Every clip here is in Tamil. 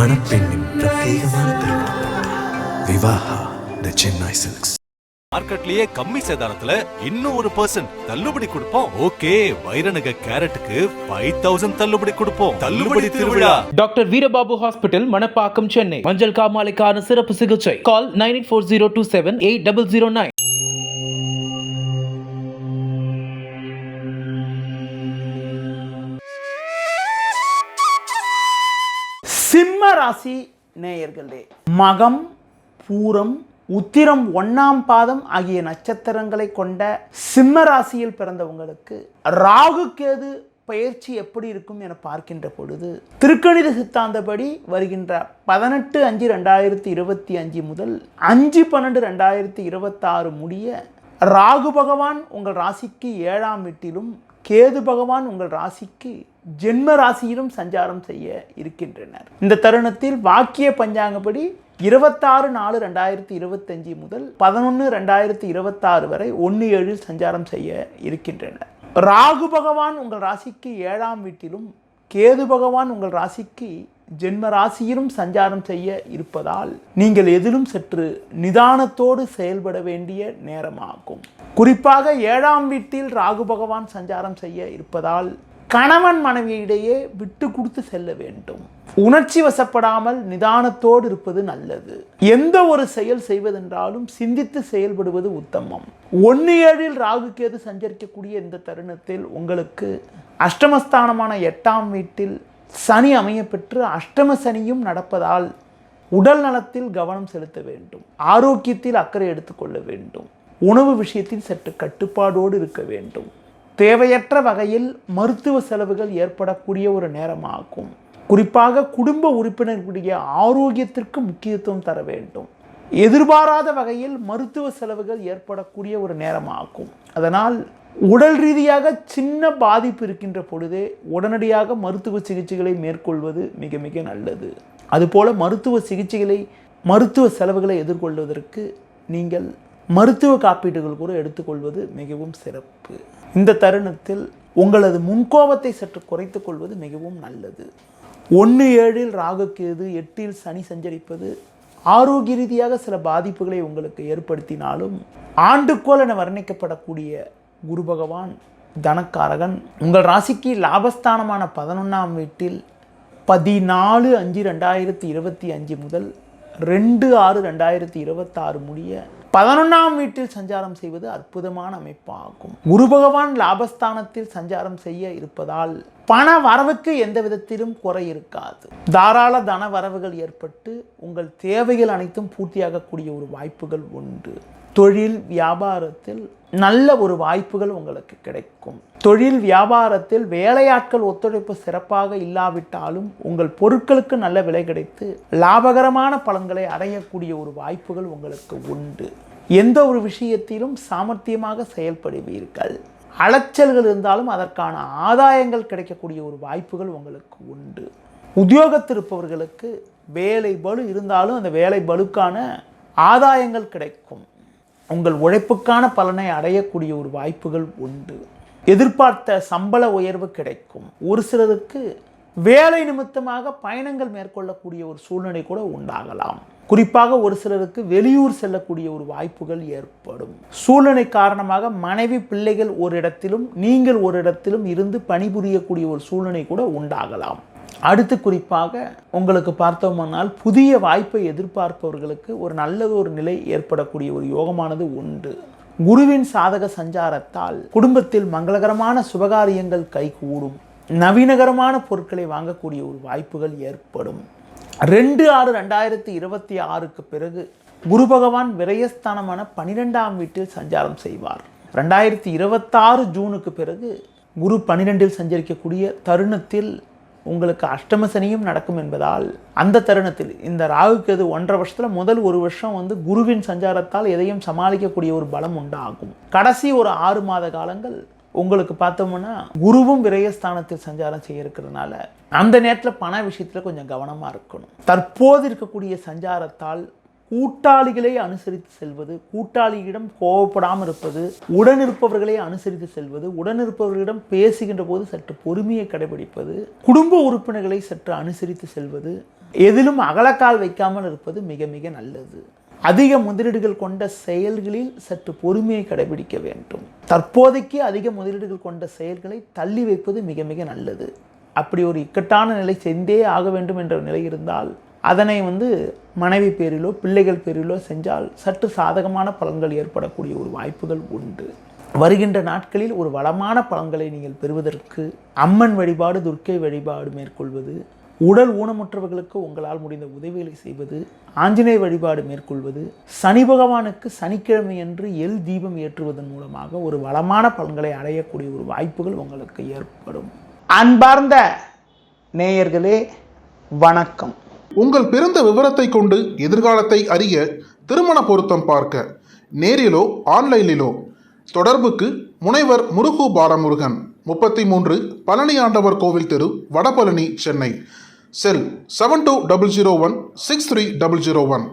மணப்பெண்ணின் பிரத்யேகமான திருமணம். விவாஹா த சென்னை சில்க்ஸ் மார்க்கெட்லயே கம்மி சேதாரத்துல இன்னும் ஒரு பர்சன்ட் தள்ளுபடி கொடுப்போம். ஓகே வைரநக கேரட்டுக்கு ஃபைவ் தௌசண்ட் தள்ளுபடி கொடுப்போம். தள்ளுபடி திருவிழா. Doctor Veerababu hospital Manapakkam Chennai. மஞ்சள் காமாலைக்கான சிறப்பு சிகிச்சை. Call nine eight four zero two seven eight double zero nine. சிம்ம ராசி நேயர்களே மகம் பூரம் உத்திரம் ஒன்னாம் பாதம் ஆகிய நட்சத்திரங்களை கொண்ட சிம்ம ராசியில் பிறந்தவங்களுக்கு ராகு கேது பயிற்சி எப்படி இருக்கும் என பார்க்கின்ற பொழுது திருக்கணித சித்தாந்தப்படி வருகின்ற பதினெட்டு அஞ்சு ரெண்டாயிரத்தி இருபத்தி அஞ்சு முதல் அஞ்சு பன்னெண்டு ரெண்டாயிரத்தி இருபத்தாறு முடிய ராகு பகவான் உங்கள் ராசிக்கு ஏழாம் வீட்டிலும் கேது பகவான் உங்கள் ராசிக்கு ஜென்ம ராசியிலும் சஞ்சாரம் செய்ய இருக்கின்றனர். இந்த தருணத்தில் வாக்கிய பஞ்சாங்கப்படி இருபத்தாறு நாலு ரெண்டாயிரத்தி இருபத்தஞ்சு முதல் பதினொன்று ரெண்டாயிரத்தி இருபத்தாறு வரை ஒன்று ஏழில் சஞ்சாரம் செய்ய இருக்கின்றனர். ராகு பகவான் உங்கள் ராசிக்கு ஏழாம் வீட்டிலும் கேது பகவான் உங்கள் ராசிக்கு ஜென்ம ராசியிலும் சஞ்சாரம் செய்ய இருப்பதால் நீங்கள் எதிலும் சற்று நிதானத்தோடு செயல்பட வேண்டிய நேரமாகும். குறிப்பாக ஏழாம் வீட்டில் ராகு பகவான் சஞ்சாரம் செய்ய இருப்பதால் கணவன் மனைவியிடையே விட்டு கொடுத்து செல்ல வேண்டும். உணர்ச்சி வசப்படாமல் நிதானத்தோடு இருப்பது நல்லது. எந்த ஒரு செயல் செய்வதென்றாலும் சிந்தித்து செயல்படுவது உத்தமம். ஒன்று ஏழில் ராகு கேது சஞ்சரிக்கக்கூடிய இந்த தருணத்தில் உங்களுக்கு அஷ்டமஸ்தானமான எட்டாம் வீட்டில் சனி அமையப்பெற்று அஷ்டம சனியும் நடப்பதால் உடல் நலத்தில் கவனம் செலுத்த வேண்டும். ஆரோக்கியத்தில் அக்கறை எடுத்துக்கொள்ள வேண்டும். உணவு விஷயத்தில் சற்று கட்டுப்பாடோடு இருக்க வேண்டும். தேவையற்ற வகையில் மருத்துவ செலவுகள் ஏற்படக்கூடிய ஒரு நேரமாகும். குறிப்பாக குடும்ப உறுப்பினர்களுடைய ஆரோக்கியத்திற்கு முக்கியத்துவம் தர வேண்டும். எதிர்பாராத வகையில் மருத்துவ செலவுகள் ஏற்படக்கூடிய ஒரு நேரமாகும். அதனால் உடல் ரீதியாக சின்ன பாதிப்பு இருக்கின்ற பொழுதே உடனடியாக மருத்துவ சிகிச்சைகளை மேற்கொள்வது மிக மிக நல்லது. அதுபோல மருத்துவ சிகிச்சைகளை மருத்துவ செலவுகளை எதிர்கொள்வதற்கு நீங்கள் மருத்துவ காப்பீடுகள் கூட எடுத்துக்கொள்வது மிகவும் சிறப்பு. இந்த தருணத்தில் உங்களது முன்கோபத்தை சற்று குறைத்து கொள்வது மிகவும் நல்லது. ஒன்று ஏழில் ராகுக்கேது எட்டில் சனி சஞ்சரிப்பது ஆரோக்கிய ரீதியாக சில பாதிப்புகளை உங்களுக்கு ஏற்படுத்தினாலும் ஆண்டுக்கோள் என வர்ணிக்கப்படக்கூடிய குரு பகவான் தனக்காரகன் உங்கள் ராசிக்கு லாபஸ்தானமான பதினொன்றாம் வீட்டில் பதினாலு அஞ்சு ரெண்டாயிரத்தி இருபத்தி அஞ்சு முதல் ரெண்டு ஆறு ரெண்டாயிரத்தி இருபத்தாறு முடிய பதினொன்றாம் வீட்டில் சஞ்சாரம் செய்வது அற்புதமான அமைப்பாகும். குரு பகவான் லாபஸ்தானத்தில் சஞ்சாரம் செய்ய இருப்பதால் பண வரவுக்கு எந்த விதத்திலும் குறை இருக்காது. தாராள தன வரவுகள் ஏற்பட்டு உங்கள் தேவைகள் அனைத்தும் பூர்த்தியாகக்கூடிய ஒரு வாய்ப்புகள் உண்டு. தொழில் வியாபாரத்தில் நல்ல ஒரு வாய்ப்புகள் உங்களுக்கு கிடைக்கும். தொழில் வியாபாரத்தில் வேலையாட்கள் ஒத்துழைப்பு சிறப்பாக இல்லாவிட்டாலும் உங்கள் பொருட்களுக்கு நல்ல விலை கிடைத்து லாபகரமான பலன்களை அடையக்கூடிய ஒரு வாய்ப்புகள் உங்களுக்கு உண்டு. எந்த ஒரு விஷயத்திலும் சாமர்த்தியமாக செயல்படுவீர்கள். அலைச்சல்கள் இருந்தாலும் அதற்கான ஆதாயங்கள் கிடைக்கக்கூடிய ஒரு வாய்ப்புகள் உங்களுக்கு உண்டு. உத்தியோகத்திருப்பவர்களுக்கு வேலை பலு இருந்தாலும் அந்த வேலை பலுக்கான ஆதாயங்கள் கிடைக்கும். உங்கள் உழைப்புக்கான பலனை அடையக்கூடிய ஒரு வாய்ப்புகள் உண்டு. எதிர்பார்த்த சம்பள உயர்வு கிடைக்கும். ஒரு சிலருக்கு வேலை நிமித்தமாக பயணங்கள் மேற்கொள்ளக்கூடிய ஒரு சூழ்நிலை கூட உண்டாகலாம். குறிப்பாக ஒரு சிலருக்கு வெளியூர் செல்லக்கூடிய ஒரு வாய்ப்புகள் ஏற்படும். சூழ்நிலை காரணமாக மனைவி பிள்ளைகள் ஒரு இடத்திலும் நீங்கள் ஒரு இடத்திலும் இருந்து பணிபுரியக்கூடிய ஒரு சூழ்நிலை கூட உண்டாகலாம். அடுத்து குறிப்பாக உங்களுக்கு பார்த்தோமானால் புதிய வாய்ப்பை எதிர்பார்ப்பவர்களுக்கு ஒரு நல்லது ஒரு நிலை ஏற்படக்கூடிய ஒரு யோகமானது உண்டு. குருவின் சாதக சஞ்சாரத்தால் குடும்பத்தில் மங்களகரமான சுபகாரியங்கள் கைகூடும். நவீனகரமான பொருட்களை வாங்கக்கூடிய ஒரு வாய்ப்புகள் ஏற்படும். ரெண்டு ஆறு ரெண்டாயிரத்தி இருபத்தி ஆறுக்கு பிறகு குரு பகவான் விரயஸ்தானமான பனிரெண்டாம் வீட்டில் சஞ்சாரம் செய்வார். ரெண்டாயிரத்தி இருபத்தாறு ஜூனுக்கு பிறகு குரு பனிரெண்டில் சஞ்சரிக்கக்கூடிய தருணத்தில் உங்களுக்கு அஷ்டம சனியும் நடக்கும் என்பதால் அந்த தருணத்தில் இந்த ராகுக்கு அது ஒன்றரை வருஷத்தில் முதல் ஒரு வருஷம் வந்து குருவின் சஞ்சாரத்தால் எதையும் சமாளிக்கக்கூடிய ஒரு பலம் உண்டாகும். கடைசி ஒரு ஆறு மாத காலங்கள் உங்களுக்கு பார்த்தோம்னா குருவும் விரயஸ்தானத்தில் சஞ்சாரம் செய்ய இருக்கிறதுனால அந்த நேரத்தில் பண விஷயத்தில் கொஞ்சம் கவனமாக இருக்கணும். தற்போது இருக்கக்கூடிய சஞ்சாரத்தால் கூட்டாளிகளை அனுசரித்து செல்வது கூட்டாளியிடம் கோவப்படாமல் இருப்பது உடனிருப்பவர்களை அனுசரித்து செல்வது உடன் இருப்பவர்களிடம் பேசுகின்ற போது சற்று பொறுமையை கடைபிடிப்பது குடும்ப உறுப்பினர்களை சற்று அனுசரித்து செல்வது எதிலும் அகலக்கால் வைக்காமல் இருப்பது மிக மிக நல்லது. அதிக முதலீடுகள் கொண்ட செயல்களில் சற்று பொறுமையை கடைபிடிக்க வேண்டும். தற்போதைக்கு அதிக முதலீடுகள் கொண்ட செயல்களை தள்ளி வைப்பது மிக மிக நல்லது. அப்படி ஒரு இக்கட்டான நிலை சென்றே ஆக வேண்டும் என்ற நிலை இருந்தால் அதனை வந்து மனைவி பேரிலோ பிள்ளைகள் பேரிலோ செஞ்சால் சற்று சாதகமான பலன்கள் ஏற்படக்கூடிய ஒரு வாய்ப்புகள் உண்டு. வருகின்ற நாட்களில் ஒரு வளமான பலன்களை நீங்கள் பெறுவதற்கு அம்மன் வழிபாடு துர்க்கை வழிபாடு மேற்கொள்வது உடல் ஊனமுற்றவர்களுக்கு உங்களால் முடிந்த உதவிகளை செய்வது ஆஞ்சநேய வழிபாடு மேற்கொள்வது சனி பகவானுக்கு சனிக்கிழமையன்று எல் தீபம் ஏற்றுவதன் மூலமாக ஒரு வளமான பலன்களை அடையக்கூடிய ஒரு வாய்ப்புகள் உங்களுக்கு ஏற்படும். அன்பார்ந்த நேயர்களே வணக்கம். உங்கள் பிறந்த விவரத்தை கொண்டு எதிர்காலத்தை அறிய திருமண பொருத்தம் பார்க்க. நேரிலோ ஆன்லைனிலோ. தொடர்புக்கு முனைவர் முருகு பாலமுருகன். முப்பத்தி மூன்று பழனி ஆண்டவர் கோவில் தெரு Vadapalani Chennai. Cell seven two double zero one six three double zero one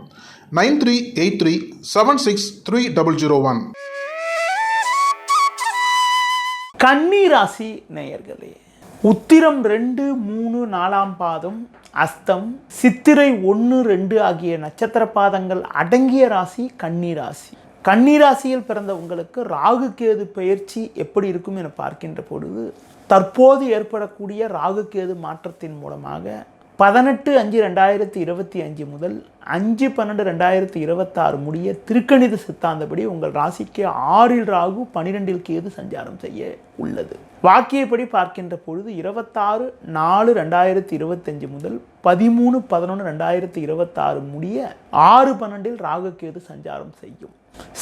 nine three eight three seven six three double zero one கன்னி ராசி நேயர்களே உத்திரம் ரெண்டு மூணு நாலாம் பாதம் அஸ்தம் சித்திரை ஒன்று ரெண்டு ஆகிய நட்சத்திர பாதங்கள் அடங்கிய ராசி கன்னிராசி கன்னிராசியில் பிறந்த உங்களுக்கு ராகு கேது பயிற்சி எப்படி இருக்கும் என பார்க்கின்ற பொழுது தற்போது ஏற்படக்கூடிய ராகு கேது மாற்றத்தின் மூலமாக பதினெட்டு அஞ்சு ரெண்டாயிரத்தி இருபத்தி அஞ்சு முதல் அஞ்சு பன்னெண்டு ரெண்டாயிரத்தி இருபத்தாறு முடிய திருக்கணித சித்தாந்தப்படி உங்கள் ராசிக்கு ஆறில் ராகு பனிரெண்டில் கேது சஞ்சாரம் செய்ய உள்ளது. வாக்கியப்படி பார்க்கின்ற பொழுது இருபத்தாறு நாலு ரெண்டாயிரத்தி இருபத்தஞ்சு முதல் பதிமூணு பதினொன்று ரெண்டாயிரத்தி இருபத்தாறு முடிய ஆறு பன்னெண்டில் ராகு கேது சஞ்சாரம் செய்யும்.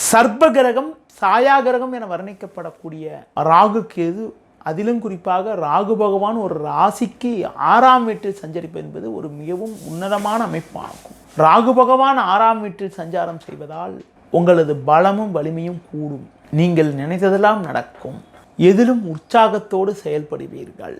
சர்ப்ப கிரகம் சாயா கிரகம் என வர்ணிக்கப்படக்கூடிய ராகு கேது அதிலும் குறிப்பாக ராகு பகவான் ஒரு ராசிக்கு ஆறாம் வீட்டில் சஞ்சரிப்பு என்பது ஒரு மிகவும் உன்னதமான அமைப்பாகும். ராகு பகவான் ஆறாம் வீட்டில் சஞ்சாரம் செய்வதால் உங்களது பலமும் வலிமையும் கூடும். நீங்கள் நினைத்ததெல்லாம் நடக்கும். எதிலும் உற்சாகத்தோடு செயல்படுவீர்கள்.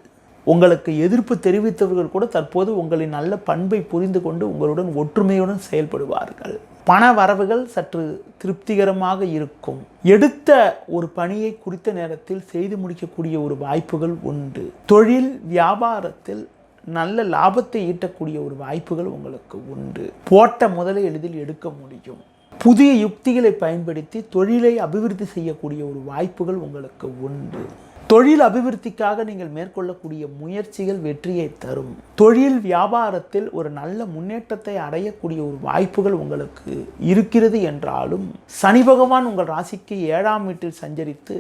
உங்களுக்கு எதிர்ப்பு தெரிவித்தவர்கள் கூட தற்போது உங்களின் நல்ல பண்பை புரிந்து கொண்டு உங்களுடன் ஒற்றுமையுடன் செயல்படுவார்கள். பண வரவுகள் சற்று திருப்திகரமாக இருக்கும். எடுத்த ஒரு பணியை குறித்த நேரத்தில் செய்து முடிக்கக்கூடிய ஒரு வாய்ப்புகள் உண்டு. தொழில் வியாபாரத்தில் நல்ல லாபத்தை ஈட்டக்கூடிய ஒரு வாய்ப்புகள் உங்களுக்கு உண்டு. போட்ட முதலை எளிதில் எடுக்க முடியும். புதிய யுக்திகளை பயன்படுத்தி தொழிலை அபிவிருத்தி செய்யக்கூடிய ஒரு வாய்ப்புகள் உங்களுக்கு உண்டு. தொழில் அபிவிருத்திக்காக நீங்கள் மேற்கொள்ளக்கூடிய முயற்சிகள் வெற்றியை தரும். தொழில் வியாபாரத்தில் ஒரு நல்ல முன்னேற்றத்தை அடையக்கூடிய ஒரு வாய்ப்புகள் உங்களுக்கு இருக்கிறது என்றாலும் சனி பகவான் உங்கள் ராசிக்கு ஏழாம் வீட்டில் சஞ்சரித்து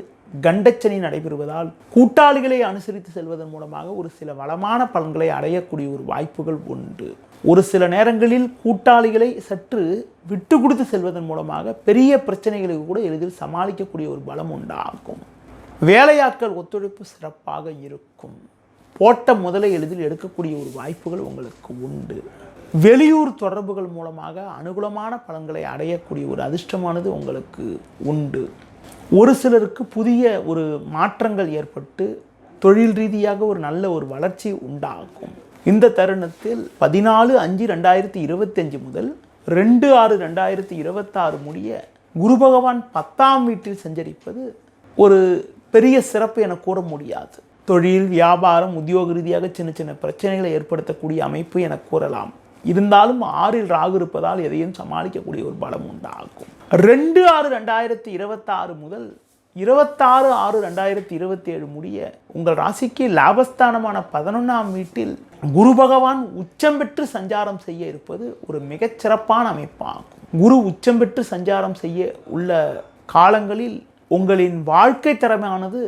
கண்டச்சனி நடைபெறுவதால் கூட்டாளிகளை அனுசரித்து செல்வதன் மூலமாக ஒரு சில வளமான பலன்களை அடையக்கூடிய ஒரு வாய்ப்புகள் உண்டு. ஒரு சில நேரங்களில் கூட்டாளிகளை சற்று விட்டு கொடுத்து செல்வதன் மூலமாக பெரிய பிரச்சனைகளை கூட எளிதில் சமாளிக்கக்கூடிய ஒரு பலம் உண்டாகும். வேலையாட்கள் ஒத்துழைப்பு சிறப்பாக இருக்கும். போட்ட முதலை எளிதில் எடுக்கக்கூடிய ஒரு வாய்ப்புகள் உங்களுக்கு உண்டு. வெளியூர் தொடர்புகள் மூலமாக அனுகூலமான பலன்களை அடையக்கூடிய ஒரு அதிர்ஷ்டமானது உங்களுக்கு உண்டு. ஒரு சிலருக்கு புதிய ஒரு மாற்றங்கள் ஏற்பட்டு தொழில் ரீதியாக ஒரு நல்ல ஒரு வளர்ச்சி உண்டாகும். இந்த தருணத்தில் பதினாலு அஞ்சு ரெண்டாயிரத்தி இருபத்தஞ்சு முதல் ரெண்டு ஆறு ரெண்டாயிரத்தி இருபத்தாறு முடிய குரு பகவான் பத்தாம் வீட்டில் சஞ்சரிப்பது ஒரு பெரிய சிறப்பு என கூற முடியாது. தொழில் வியாபாரம் உத்தியோக ரீதியாக சின்ன சின்ன பிரச்சனைகளை ஏற்படுத்தக்கூடிய அமைப்பு என கூறலாம். இருந்தாலும் ஆறில் ராகு இருப்பதால் எதையும் சமாளிக்கக்கூடிய ஒரு பலம் உண்டாகும். ரெண்டு ஆறு ரெண்டாயிரத்தி இருபத்தாறு முதல் இருபத்தாறு ஆறு ரெண்டாயிரத்தி இருபத்தி ஏழு முடிய உங்கள் ராசிக்கு லாபஸ்தானமான பதினொன்றாம் வீட்டில் குரு பகவான் உச்சம் பெற்று சஞ்சாரம் செய்ய இருப்பது ஒரு மிகச்சிறப்பான அமைப்பாகும். குரு உச்சம் பெற்று சஞ்சாரம் செய்ய உள்ள காலங்களில் உங்களின் வாழ்க்கை திறமையானது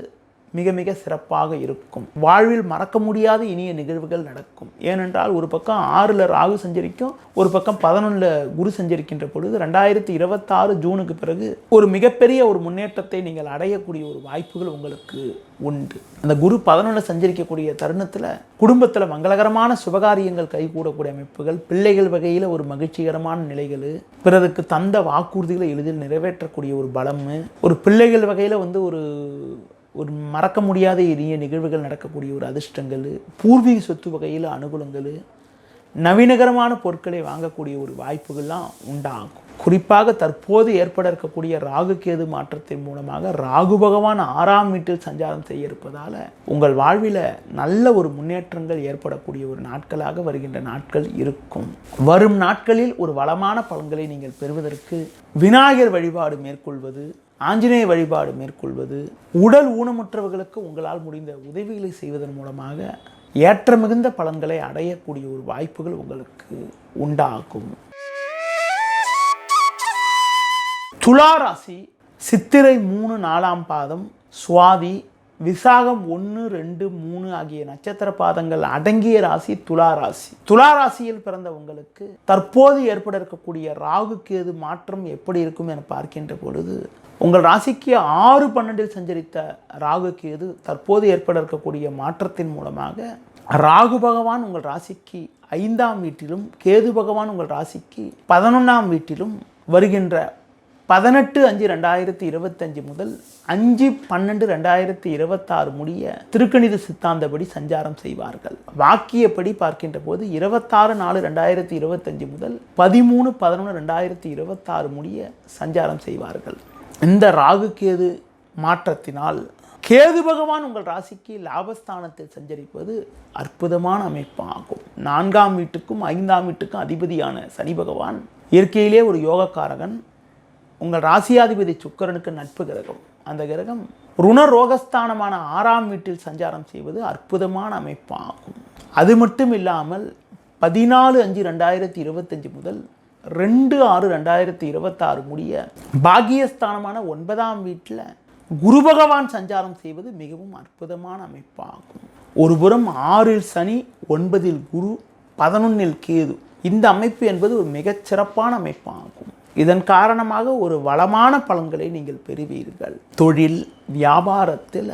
மிக மிக சிறப்பாக இருக்கும். வாழ்வில் மறக்க முடியாத இனிய நிகழ்வுகள் நடக்கும். ஏனென்றால் ஒரு பக்கம் ஆறில் ராகு சஞ்சரிக்கும் ஒரு பக்கம் பதினொன்றில் குரு சஞ்சரிக்கின்ற பொழுது ரெண்டாயிரத்தி இருபத்தாறு ஜூனுக்கு பிறகு ஒரு மிகப்பெரிய ஒரு முன்னேற்றத்தை நீங்கள் அடையக்கூடிய ஒரு வாய்ப்புகள் உங்களுக்கு உண்டு. அந்த குரு பதினொன்றில் சஞ்சரிக்கக்கூடிய தருணத்தில் குடும்பத்தில் மங்களகரமான சுபகாரியங்கள் கைகூடக்கூடிய அமைப்புகள் பிள்ளைகள் வகையில் ஒரு மகிழ்ச்சிகரமான நிலைகள் பிறருக்கு தந்த வாக்குறுதிகளை எளிதில் நிறைவேற்றக்கூடிய ஒரு பலம் ஒரு பிள்ளைகள் வகையில் வந்து ஒரு ஒரு மறக்க முடியாத இனிய நிகழ்வுகள் நடக்கக்கூடிய ஒரு அதிர்ஷ்டங்கள் பூர்வீக சொத்து வகையில் அனுகூலங்கள் நவீனகரமான பொருட்களை வாங்கக்கூடிய ஒரு வாய்ப்புகள்லாம் உண்டாகும். குறிப்பாக தற்போது ஏற்பட இருக்கக்கூடிய ராகு கேது மாற்றத்தின் மூலமாக ராகு பகவான் ஆறாம் வீட்டில் சஞ்சாரம் செய்ய இருப்பதால் உங்கள் வாழ்வில் நல்ல ஒரு முன்னேற்றங்கள் ஏற்படக்கூடிய ஒரு நாட்களாக வருகின்ற நாட்கள் இருக்கும். வரும் நாட்களில் ஒரு வளமான பலன்களை நீங்கள் பெறுவதற்கு விநாயகர் வழிபாடு மேற்கொள்வது ஆஞ்சநேய வழிபாடு மேற்கொள்வது உடல் ஊனமுற்றவர்களுக்கு உங்களால் முடிந்த உதவிகளை செய்வதன் மூலமாக ஏற்ற மிகுந்த பலன்களை அடையக்கூடிய ஒரு வாய்ப்புகள் உங்களுக்கு உண்டாகும். துலா ராசி சித்திரை மூணு நாலாம் பாதம் சுவாதி விசாகம் ஒன்று ரெண்டு மூணு ஆகிய நட்சத்திர பாதங்கள் அடங்கிய ராசி துலா ராசி. துலா ராசியில் பிறந்த உங்களுக்கு தற்போது ஏற்பட இருக்கக்கூடிய ராகு கேது மாற்றம் எப்படி இருக்கும் என பார்க்கின்ற பொழுது உங்கள் ராசிக்கு ஆறு பன்னெண்டில் சஞ்சரித்த ராகு கேது தற்போது ஏற்பட இருக்கக்கூடிய மாற்றத்தின் மூலமாக ராகு பகவான் உங்கள் ராசிக்கு ஐந்தாம் வீட்டிலும் கேது பகவான் உங்கள் ராசிக்கு பதினொன்றாம் வீட்டிலும் வருகின்ற பதினெட்டு அஞ்சு ரெண்டாயிரத்தி இருபத்தஞ்சு முதல் அஞ்சு பன்னெண்டு ரெண்டாயிரத்தி இருபத்தாறு முடிய திருக்கணித சித்தாந்தப்படி சஞ்சாரம் செய்வார்கள். வாக்கியப்படி பார்க்கின்ற போது இருபத்தாறு நாலு ரெண்டாயிரத்தி இருபத்தஞ்சு முதல் பதிமூணு பதினொன்று ரெண்டாயிரத்தி இருபத்தாறு முடிய சஞ்சாரம் செய்வார்கள். இந்த ராகு கேது மாற்றத்தினால் கேது பகவான் உங்கள் ராசிக்கு லாபஸ்தானத்தில் சஞ்சரிப்பது அற்புதமான அமைப்பாகும். நான்காம் வீட்டுக்கும் ஐந்தாம் வீட்டுக்கும் அதிபதியான சனி பகவான் இயற்கையிலே ஒரு யோகக்காரகன். உங்கள் ராசியாதிபதி சுக்கிரனுக்கு நட்பு கிரகம். அந்த கிரகம் ருண ரோகஸ்தானமான ஆறாம் வீட்டில் சஞ்சாரம் செய்வது அற்புதமான அமைப்பாகும். அது மட்டும் இல்லாமல் பதினாலு அஞ்சு ரெண்டாயிரத்தி இருபத்தஞ்சு முதல் ரெண்டு ஆறு ரெண்டாயிரத்தி இருபத்தாறு முடிய பாகியஸ்தானமான ஒன்பதாம் வீட்டில் குரு பகவான் சஞ்சாரம் செய்வது மிகவும் அற்புதமான அமைப்பாகும். ஒருபுறம் ஆறில் சனி ஒன்பதில் குரு பதினொன்னில் கேது. இந்த அமைப்பு என்பது ஒரு மிகச்சிறப்பான அமைப்பாகும். இதன் காரணமாக ஒரு வளமான பலன்களை நீங்கள் பெறுவீர்கள். தொழில் வியாபாரத்தில்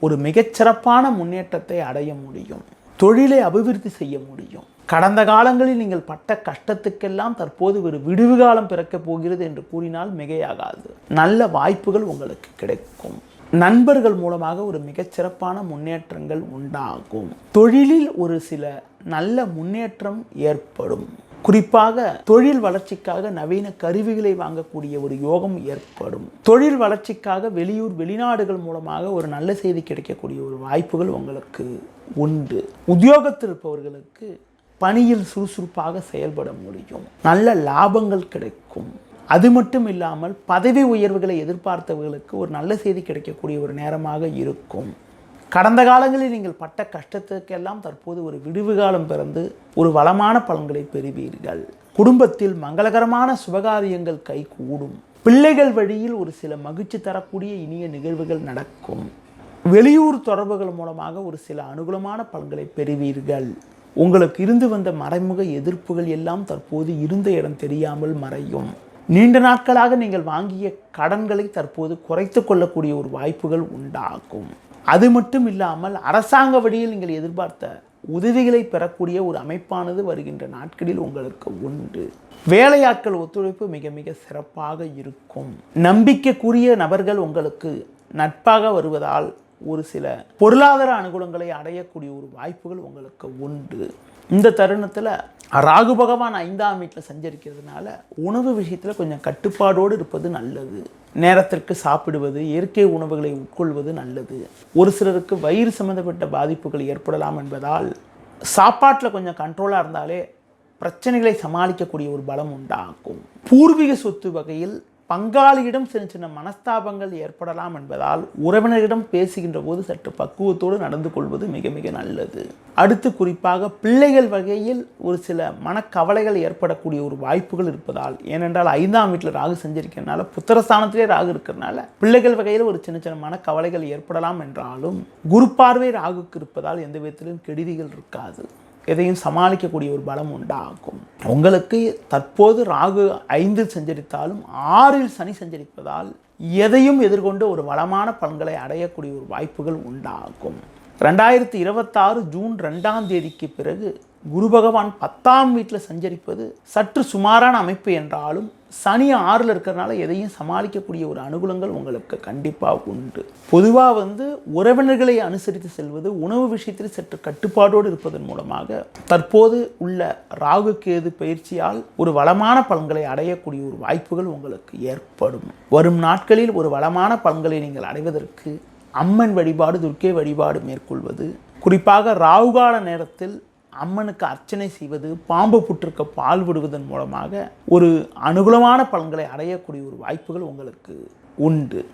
ஒரு மிகச்சிறப்பான முன்னேற்றத்தை அடைய முடியும். தொழிலை அபிவிருத்தி செய்ய முடியும். கடந்த காலங்களில் நீங்கள் பட்ட கஷ்டத்துக்கெல்லாம் தற்போது ஒரு விடுவு காலம் பிறக்கப் போகிறது என்று கூறினால் மிகையாகாது. நல்ல வாய்ப்புகள் உங்களுக்கு கிடைக்கும். நண்பர்கள் மூலமாக ஒரு மிகச்சிறப்பான முன்னேற்றங்கள் உண்டாகும். தொழிலில் ஒரு சில நல்ல முன்னேற்றம் ஏற்படும். குறிப்பாக தொழில் வளர்ச்சிக்காக நவீன கருவிகளை வாங்கக்கூடிய ஒரு யோகம் ஏற்படும். தொழில் வளர்ச்சிக்காக வெளியூர் வெளிநாடுகள் மூலமாக ஒரு நல்ல செய்தி கிடைக்கக்கூடிய ஒரு வாய்ப்புகள் உங்களுக்கு உண்டு. உத்தியோகத்தில் இருப்பவர்களுக்கு பணியில் சுறுசுறுப்பாக செயல்பட முடியும். நல்ல லாபங்கள் கிடைக்கும். அது மட்டும் இல்லாமல் பதவி உயர்வுகளை எதிர்பார்த்தவர்களுக்கு ஒரு நல்ல செய்தி கிடைக்கக்கூடிய ஒரு நேரமாக இருக்கும். கடந்த காலங்களில் நீங்கள் பட்ட கஷ்டத்துக்கெல்லாம் தற்போது ஒரு விடுவு காலம் பிறந்து ஒரு வளமான பலன்களை பெறுவீர்கள். குடும்பத்தில் மங்களகரமான சுபகாரியங்கள் கைகூடும். பிள்ளைகள் வழியில் ஒரு சில மகிழ்ச்சி தரக்கூடிய இனிய நிகழ்வுகள் நடக்கும். வெளியூர் தொடர்புகள் மூலமாக ஒரு சில அனுகூலமான பலன்களை பெறுவீர்கள். உங்களுக்கு இருந்து வந்த மறைமுக எதிர்ப்புகள் எல்லாம் தற்போது இருந்த இடம் தெரியாமல் மறையும். நீண்ட நாட்களாக நீங்கள் வாங்கிய கடன்களை தற்போது குறைத்து கொள்ளக்கூடிய ஒரு வாய்ப்புகள் உண்டாகும். அது மட்டும் இல்லாமல் அரசாங்க வழியில் நீங்கள் எதிர்பார்த்த உதவிகளை பெறக்கூடிய ஒரு அமைப்பானது வருகின்ற நாட்களில் உங்களுக்கு உண்டு. வேலையாட்கள் ஒத்துழைப்பு மிக மிக சிறப்பாக இருக்கும். நம்பிக்கைக்குரிய நபர்கள் உங்களுக்கு நட்பாக வருவதால் ஒரு சில பொருளாதார அனுகூலங்களை அடையக்கூடிய ஒரு வாய்ப்புகள் உங்களுக்கு உண்டு. இந்த தருணத்தில் ராகு பகவான் ஐந்தாம் வீட்டில் சஞ்சரிக்கிறதுனால உணவு விஷயத்தில் கொஞ்சம் கட்டுப்பாடோடு இருப்பது நல்லது. நேரத்திற்கு சாப்பிடுவது இயற்கை உணவுகளை உட்கொள்வது நல்லது. ஒரு சிலருக்கு வயிறு சம்மந்தப்பட்ட பாதிப்புகள் ஏற்படலாம் என்பதால் சாப்பாட்டில் கொஞ்சம் கண்ட்ரோலாக இருந்தாலே பிரச்சனைகளை சமாளிக்கக்கூடிய ஒரு பலம் உண்டாகும். பூர்வீக சொத்து வகையில் பங்காளியிடம் சின்ன சின்ன மனஸ்தாபங்கள் ஏற்படலாம் என்பதால் உறவினரிடம் பேசுகின்ற போது சற்று பக்குவத்தோடு நடந்து கொள்வது மிக மிக நல்லது. அடுத்து குறிப்பாக பிள்ளைகள் வகையில் ஒரு சில மனக்கவலைகள் ஏற்படக்கூடிய ஒரு வாய்ப்புகள் இருப்பதால் ஏனென்றால் ஐந்தாம் வீட்டில் ராகு செஞ்சிருக்கிறதுனால புத்திரஸ்தானத்திலே ராகு இருக்கிறனால பிள்ளைகள் வகையில் ஒரு சின்ன சின்ன மனக்கவலைகள் ஏற்படலாம் என்றாலும் குரு பார்வை ராகுக்கு இருப்பதால் எந்த விதத்திலும் கெடுதிகள் இருக்காது. எதையும் சமாளிக்கக்கூடிய ஒரு பலம் உண்டாகும். உங்களுக்கு தற்போது ராகு ஐந்தில் சஞ்சரித்தாலும் ஆறில் சனி சஞ்சரிப்பதால் எதையும் எதிர்கொண்டு ஒரு வளமான பலன்களை அடையக்கூடிய ஒரு வாய்ப்புகள் உண்டாகும். ரெண்டாயிரத்தி இருபத்தாறு ஜூன் ரெண்டாம் தேதிக்கு பிறகு குரு பகவான் பத்தாம் வீட்டில் சஞ்சரிப்பது சற்று சுமாரான அமைப்பு என்றாலும் சனி ஆறில் இருக்கிறனால எதையும் சமாளிக்கக்கூடிய ஒரு அனுகூலங்கள் உங்களுக்கு கண்டிப்பாக உண்டு. பொதுவாக வந்து உறவினர்களை அனுசரித்து செல்வது உணவு விஷயத்தில் சற்று கட்டுப்பாடோடு இருப்பதன் மூலமாக தற்போது உள்ள ராகு கேது பயிற்சியால் ஒரு வளமான பலன்களை அடையக்கூடிய ஒரு வாய்ப்புகள் உங்களுக்கு ஏற்படும். வரும் நாட்களில் ஒரு வளமான பலன்களை நீங்கள் அடைவதற்கு அம்மன் வழிபாடு துர்க்கை வழிபாடு மேற்கொள்வது. குறிப்பாக ராகுகால நேரத்தில் அம்மனுக்கு அர்ச்சனை செய்வது பாம்பு புற்றுக்க பால் விடுவதன் மூலமாக ஒரு அனுகூலமான பலன்களை அடையக்கூடிய ஒரு வாய்ப்புகள் உங்களுக்கு உண்டு.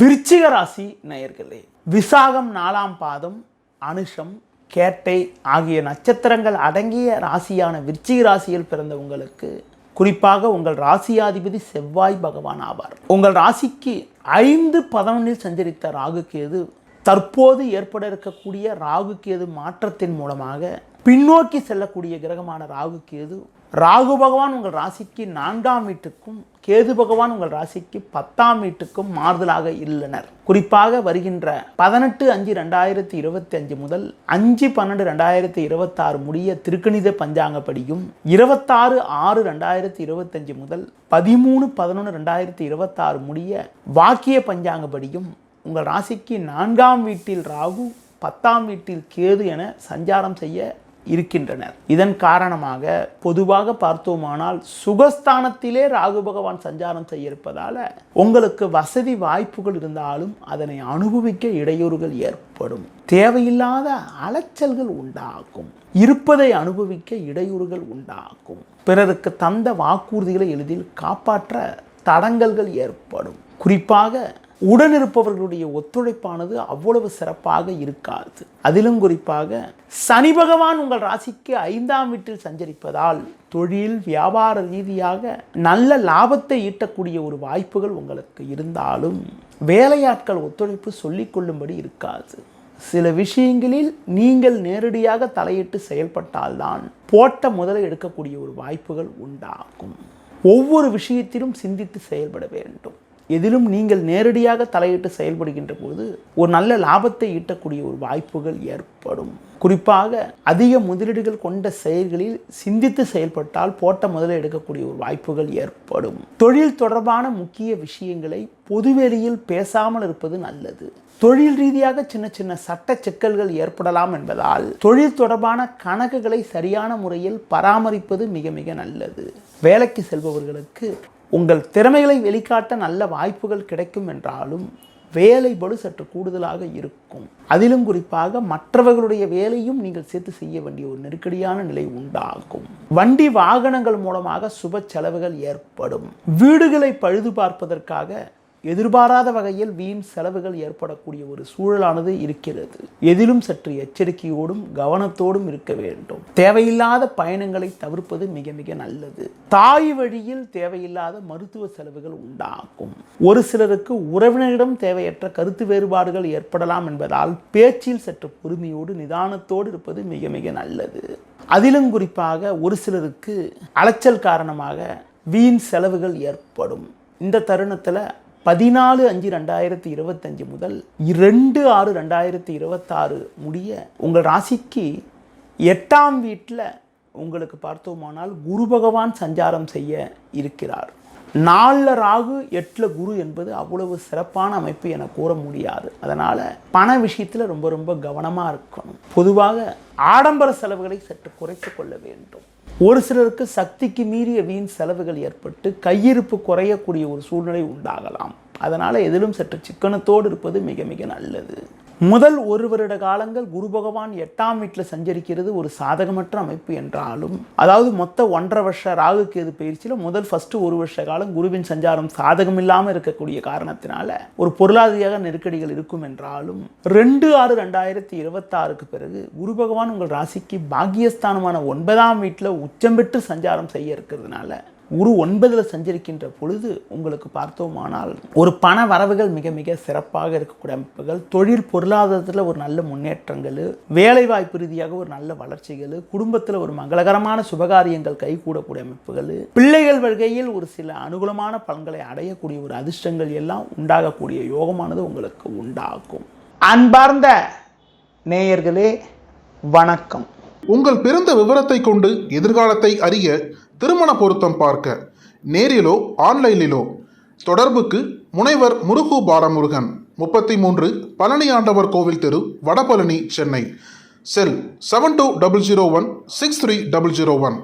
விருச்சிக ராசி நேயர்களே விசாகம் நாலாம் பாதம் அனுஷம் கேட்டை ஆகிய நட்சத்திரங்கள் அடங்கிய ராசியான விருச்சிக ராசியில் பிறந்த உங்களுக்கு குறிப்பாக உங்கள் ராசியாதிபதி செவ்வாய் பகவான் ஆவார். உங்கள் ராசிக்கு ஐந்து பதவனில் சஞ்சரித்த ராகு கேது தற்போது ஏற்பட இருக்கக்கூடிய ராகு கேது மாற்றத்தின் மூலமாக பின்னோக்கி செல்லக்கூடிய கிரகமான ராகு கேது ராகு பகவான் உங்கள் ராசிக்கு நான்காம் வீட்டுக்கும் கேது பகவான் உங்கள் ராசிக்கு பத்தாம் வீட்டுக்கும் மாறுதலாக இல்லனர். குறிப்பாக வருகின்ற பதினெட்டு அஞ்சு ரெண்டாயிரத்தி இருபத்தி அஞ்சு முதல் அஞ்சு பன்னெண்டு ரெண்டாயிரத்தி இருபத்தாறு முடிய திருக்கணித பஞ்சாங்கப்படியும் இருபத்தாறு ஆறு ரெண்டாயிரத்தி இருபத்தஞ்சு முதல் பதிமூணு பதினொன்று ரெண்டாயிரத்தி இருபத்தாறு முடிய வாக்கிய பஞ்சாங்கப்படியும் உங்கள் ராசிக்கு நான்காம் வீட்டில் ராகு பத்தாம் வீட்டில் கேது என சஞ்சாரம் செய்ய இருக்கின்றனர். இதன் காரணமாக பொதுவாக பார்த்தோமானால் சுகஸ்தானத்திலே ராகு பகவான் சஞ்சாரம் செய்ய இருப்பதால் உங்களுக்கு வசதி வாய்ப்புகள் இருந்தாலும் அதனை அனுபவிக்க இடையூறுகள் ஏற்படும். தேவையில்லாத அலைச்சல்கள் உண்டாகும். இருப்பதை அனுபவிக்க இடையூறுகள் உண்டாகும். பிறருக்கு தந்த வாக்குறுதிகளை எளிதில் காப்பாற்ற தடங்கல்கள் ஏற்படும். குறிப்பாக உடனிருப்பவர்களுடைய ஒத்துழைப்பானது அவ்வளவு சிறப்பாக இருக்காது. அதிலும் குறிப்பாக சனி பகவான் உங்கள் ராசிக்கு ஐந்தாம் வீட்டில் சஞ்சரிப்பதால் தொழில் வியாபார ரீதியாக நல்ல லாபத்தை ஈட்டக்கூடிய ஒரு வாய்ப்புகள் உங்களுக்கு இருந்தாலும் வேலையாட்கள் ஒத்துழைப்பு சொல்லிக்கொள்ளும்படி இருக்காது. சில விஷயங்களில் நீங்கள் நேரடியாக தலையிட்டு செயல்பட்டால்தான் போட்ட முதலை எடுக்கக்கூடிய ஒரு வாய்ப்புகள் உண்டாகும். ஒவ்வொரு விஷயத்திலும் சிந்தித்து செயல்பட வேண்டும். எதிலும் நீங்கள் நேரடியாக தலையிட்டு செயல்படுகின்ற போது ஒரு நல்ல லாபத்தை ஈட்டக்கூடிய ஒரு வாய்ப்புகள் ஏற்படும். குறிப்பாக அதிக முதலீடுகள் கொண்ட செயல்களில் சிந்தித்து செயல்பட்டால் போட்ட முதலில் எடுக்கக்கூடிய ஒரு வாய்ப்புகள் ஏற்படும். தொழில் தொடர்பான முக்கிய விஷயங்களை பொதுவெளியில் பேசாமல் இருப்பது நல்லது. தொழில் ரீதியாக சின்ன சின்ன சட்ட சிக்கல்கள் ஏற்படலாம் என்பதால் தொழில் தொடர்பான கணக்குகளை சரியான முறையில் பராமரிப்பது மிக மிக நல்லது. வேலைக்கு செல்பவர்களுக்கு உங்கள் திறமைகளை வெளிக்காட்ட நல்ல வாய்ப்புகள் கிடைக்கும் என்றாலும் வேலை சற்று கூடுதலாக இருக்கும். அதிலும் குறிப்பாக மற்றவர்களுடைய வேலையும் நீங்கள் சேர்த்து செய்ய வேண்டிய ஒரு நெருக்கடியான நிலை உண்டாகும். வண்டி வாகனங்கள் மூலமாக சுப செலவுகள் ஏற்படும். வீடுகளை பழுது பார்ப்பதற்காக எதிர்பாராத வகையில் வீண் செலவுகள் ஏற்படக்கூடிய ஒரு சூழலானது இருக்கிறது. எதிலும் சற்று எச்சரிக்கையோடும் கவனத்தோடும் இருக்க வேண்டும். தேவையில்லாத பயணங்களை தவிர்ப்பது மிக மிக நல்லது. தாய் வழியில் தேவையில்லாத மருத்துவ செலவுகள் உண்டாகும். ஒரு சிலருக்கு உறவினரிடம் தேவையற்ற கருத்து வேறுபாடுகள் ஏற்படலாம் என்பதால் பேச்சில் சற்று பொறுமையோடு நிதானத்தோடு இருப்பது மிக மிக நல்லது. அதிலும் குறிப்பாக ஒரு சிலருக்கு அலைச்சல் காரணமாக வீண் செலவுகள் ஏற்படும். இந்த தருணத்தில் பதினாலு அஞ்சு ரெண்டாயிரத்தி இருபத்தஞ்சு முதல் இரண்டு ஆறு ரெண்டாயிரத்தி இருபத்தாறு முடிய உங்கள் ராசிக்கு எட்டாம் வீட்டில் உங்களுக்கு பார்த்தோமானால் குரு பகவான் சஞ்சாரம் செய்ய இருக்கிறார். நாலில் ராகு எட்டில் குரு என்பது அவ்வளவு சிறப்பான அமைப்பு என கூற முடியாது. அதனால் பண விஷயத்தில் ரொம்ப ரொம்ப கவனமாக இருக்கணும். பொதுவாக ஆடம்பர செலவுகளை சற்று குறைத்து கொள்ள வேண்டும். ஒரு சிலருக்கு சக்திக்கு மீறிய வீண் செலவுகள் ஏற்பட்டு கையிருப்பு குறையக்கூடிய ஒரு சூழ்நிலை உண்டாகலாம். அதனால் எதிலும் சற்று சிக்கனத்தோடு இருப்பது மிக மிக நல்லது. முதல் ஒரு வருட காலங்கள் குரு பகவான் எட்டாம் வீட்டில் சஞ்சரிக்கிறது ஒரு சாதகமற்ற அமைப்பு என்றாலும் அதாவது மொத்த ஒன்றரை வருஷ ராகு கேது பயிற்சியில் முதல் ஃபஸ்ட்டு ஒரு வருஷ காலம் குருவின் சஞ்சாரம் சாதகம் இல்லாமல் இருக்கக்கூடிய காரணத்தினால ஒரு பொருளாதார நெருக்கடிகள் இருக்கும் என்றாலும் ரெண்டு ஆறு ரெண்டாயிரத்தி இருபத்தாறுக்கு பிறகு குரு பகவான் உங்கள் ராசிக்கு பாக்கியஸ்தானமான ஒன்பதாம் வீட்டில் உச்சம் பெற்று சஞ்சாரம் செய்ய இருக்கிறதுனால குரு ஒன்பதில் சஞ்சரிக்கின்ற பொழுது உங்களுக்கு பார்த்தோமானால் ஒரு பண வரவுகள் மிக மிக சிறப்பாக இருக்கக்கூடிய அமைப்புகள் தொழில் பொருளாதாரத்தில் ஒரு நல்ல முன்னேற்றங்கள் வேலைவாய்ப்பு ரீதியாக ஒரு நல்ல வளர்ச்சிகள் குடும்பத்தில் ஒரு மங்களகரமான சுபகாரியங்கள் கைகூடக்கூடிய அமைப்புகள் பிள்ளைகள் வருகையில் ஒரு சில அனுகூலமான பலன்களை அடையக்கூடிய ஒரு அதிர்ஷ்டங்கள் எல்லாம் உண்டாகக்கூடிய யோகமானது உங்களுக்கு உண்டாகும். அன்பார்ந்த நேயர்களே வணக்கம். உங்கள் பிறந்த விவரத்தை கொண்டு எதிர்காலத்தை அறிய திருமண பொருத்தம் பார்க்க. நேரிலோ ஆன்லைனிலோ. தொடர்புக்கு முனைவர் முருகு பாலமுருகன். முப்பத்தி மூன்று பழனி ஆண்டவர் கோவில் தெரு Vadapalani Chennai. Cell seven two double zero one six three double zero one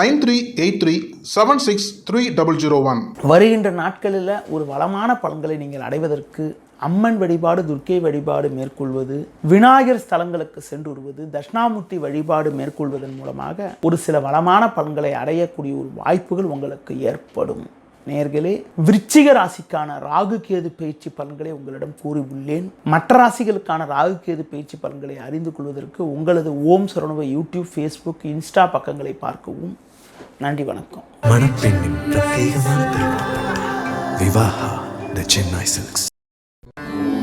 nine three eight three seven six three double zero one வருகின்ற நாட்களில் ஒரு வளமான பலன்களை நீங்கள் அடைவதற்கு அம்மன் வழிபாடு துர்க்கை வழிபாடு மேற்கொள்வது விநாயகர் ஸ்தலங்களுக்கு சென்று வருவது தட்சிணாமூர்த்தி வழிபாடு மேற்கொள்வதன் மூலமாக ஒரு சில வளமான பலன்களை அடையக்கூடிய ஒரு வாய்ப்புகள் உங்களுக்கு ஏற்படும். நேர்களே விருச்சிக ராசிக்கான ராகு கேது பயிற்சி பலன்களை உங்களிடம் கூறியுள்ளேன். மற்ற ராசிகளுக்கான ராகு கேது பயிற்சி பலன்களை அறிந்து கொள்வதற்கு உங்களது ஓம் சரணுவை யூடியூப் ஃபேஸ்புக் இன்ஸ்டா பக்கங்களை பார்க்கவும். நன்றி வணக்கம். Vivaha the Chennai Silks. Thank you.